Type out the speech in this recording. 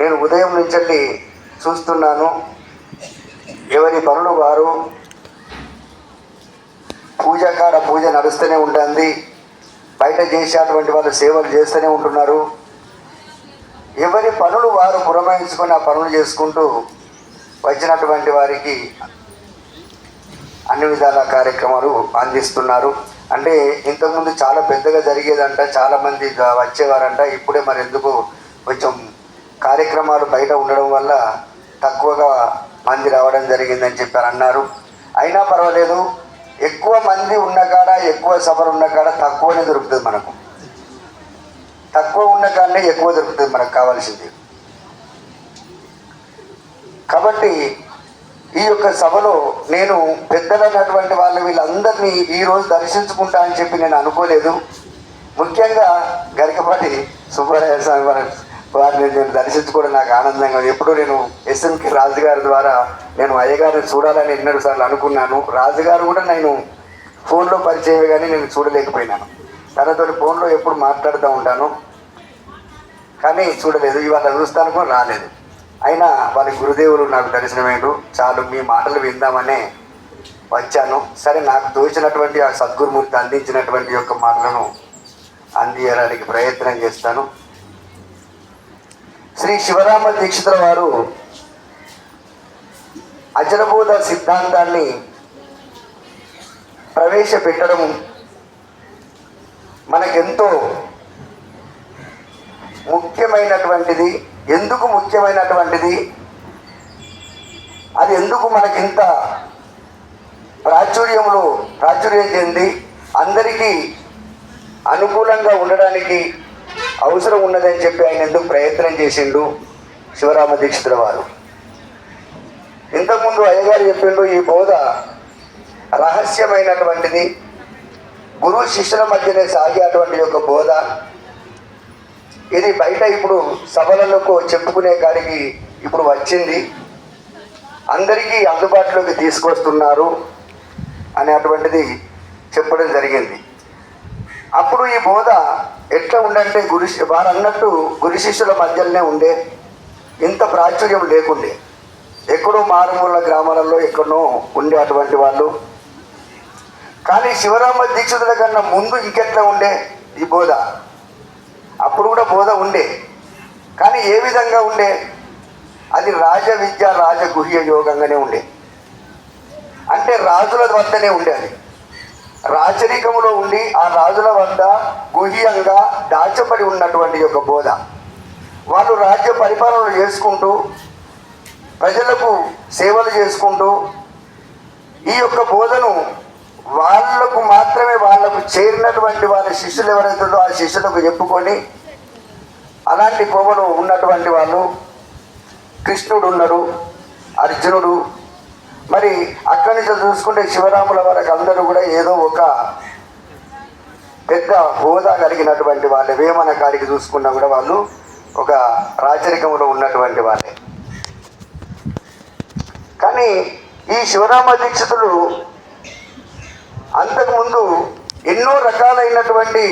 నేను ఉదయం నుంచి చూస్తున్నాను. ఎవరి పనులు వారు? పూజ కాడ పూజ నడుస్తూనే ఉంటుంది బయట చేసేటువంటి వాళ్ళు సేవలు చేస్తూనే ఉంటున్నారు. ఎవరి పనులు వారు పురమాయించుకొని ఆ పనులు చేసుకుంటూ వచ్చినటువంటి వారికి అన్ని విధాల కార్యక్రమాలు అందిస్తున్నారు. అంటే ఇంతకుముందు చాలా పెద్దగా జరిగేదంట చాలామంది వచ్చేవారంట. ఇప్పుడే మరి ఎందుకు కొంచెం కార్యక్రమాలు బయట ఉండడం వల్ల తక్కువగా మంది రావడం జరిగిందని చెప్పారు అన్నారు. అయినా పర్వాలేదు ఎక్కువ మంది ఉన్న కాడ ఎక్కువ సభలు ఉన్న కాడ తక్కువనే దొరుకుతుంది మనకు. తక్కువ ఉన్న కాడనే ఎక్కువ దొరుకుతుంది మనకు కావాల్సింది. కాబట్టి ఈ యొక్క సభలో నేను పెద్దలైనటువంటి వాళ్ళు వీళ్ళందరినీ ఈ రోజు దర్శించుకుంటా అని చెప్పి నేను అనుకోలేదు. ముఖ్యంగా గరికపాటి సుబ్బారాయ స్వామి వారి వారిని నేను దర్శించుకోవడం నాకు ఆనందంగా ఎప్పుడు ఎప్పుడూ నేను ఎస్ఎంకి రాజు గారి ద్వారా నేను అయ్యగారిని చూడాలని ఎన్నో సార్లు అనుకున్నాను. రాజుగారు కూడా నేను ఫోన్లో పరిచయం కానీ నేను చూడలేకపోయినాను. తనతో ఫోన్లో ఎప్పుడు మాట్లాడుతూ ఉంటాను. కానీ చూడలేదు. ఇవాళ చూస్తానుకో కూడా రాలేదు. అయినా వాళ్ళ గురుదేవులు నాకు దర్శనమేండు చాలు మీ మాటలు విందామనే వచ్చాను. సరే నాకు తోచినటువంటి ఆ సద్గురుమూర్తి అందించినటువంటి యొక్క మాటలను అందియడానికి ప్రయత్నం చేస్తాను. శ్రీ శివరామ దీక్షితుల వారు అజలబోధ సిద్ధాంతాన్ని ప్రవేశపెట్టడం మనకెంతో ముఖ్యమైనటువంటిది. ఎందుకు ముఖ్యమైనటువంటిది? అది ఎందుకు మనకింత ప్రాచుర్యంలో ప్రాచుర్యం చెంది అందరికీ అనుకూలంగా ఉండడానికి అవసరం ఉన్నదని చెప్పి ఆయన ఎందుకు ప్రయత్నం చేసిండు శివరామ దీక్షితుల వారు? ఇంతకుముందు అయ్యగారు చెప్పిండు ఈ బోధ రహస్యమైనటువంటిది. గురు శిష్యుల మధ్యనే సాగేటువంటి యొక్క బోధ. ఇది బయట ఇప్పుడు సభలకు చెప్పుకునే కాడికి ఇప్పుడు వచ్చింది. అందరికీ అందుబాటులోకి తీసుకొస్తున్నారు అనేటువంటిది చెప్పడం జరిగింది. అప్పుడు ఈ బోధ ఎట్లా ఉండంటే గురి వారు అన్నట్టు గురి శిష్యుల మధ్యలోనే ఉండే ఇంత ప్రాచుర్యం లేకుండే. ఎక్కడో మారుమూల గ్రామాలలో ఎక్కడో ఉండే అటువంటి వాళ్ళు. కానీ శివరామ దీక్షితుల కన్నా ముందు ఇంకెట్లా ఉండే? ఈ బోధ. అప్పుడు కూడా బోధ ఉండే. కానీ ఏ విధంగా ఉండే? అది రాజ విద్య రాజగుహ్య యోగంగానే ఉండే. అంటే రాజుల వద్దనే ఉండే అది. రాచరికములో ఉండి ఆ రాజుల వద్ద గుహ్యంగా దాచబడి ఉన్నటువంటి యొక్క బోధ. వాళ్ళు రాజ్య పరిపాలన చేసుకుంటూ ప్రజలకు సేవలు చేసుకుంటూ ఈ యొక్క బోధను వాళ్ళకు మాత్రమే వాళ్ళకు చేరినటువంటి వాళ్ళ శిష్యులు ఎవరైతుందో ఆ శిష్యులకు చెప్పుకొని అలాంటి కోవలు ఉన్నటువంటి వాళ్ళు కృష్ణుడు ఉన్నారు అర్జునుడు మరి అక్కడి నుంచి చూసుకుంటే శివరాముల వరకు అందరూ కూడా ఏదో ఒక పెద్ద హోదా కలిగినటువంటి వాళ్ళే. వేమన కాడికి చూసుకున్నా కూడా వాళ్ళు ఒక రాచరికంలో ఉన్నటువంటి వాళ్ళే. కానీ ఈ శివరామ దీక్షితులు అంతకుముందు ఎన్నో రకాలైనటువంటి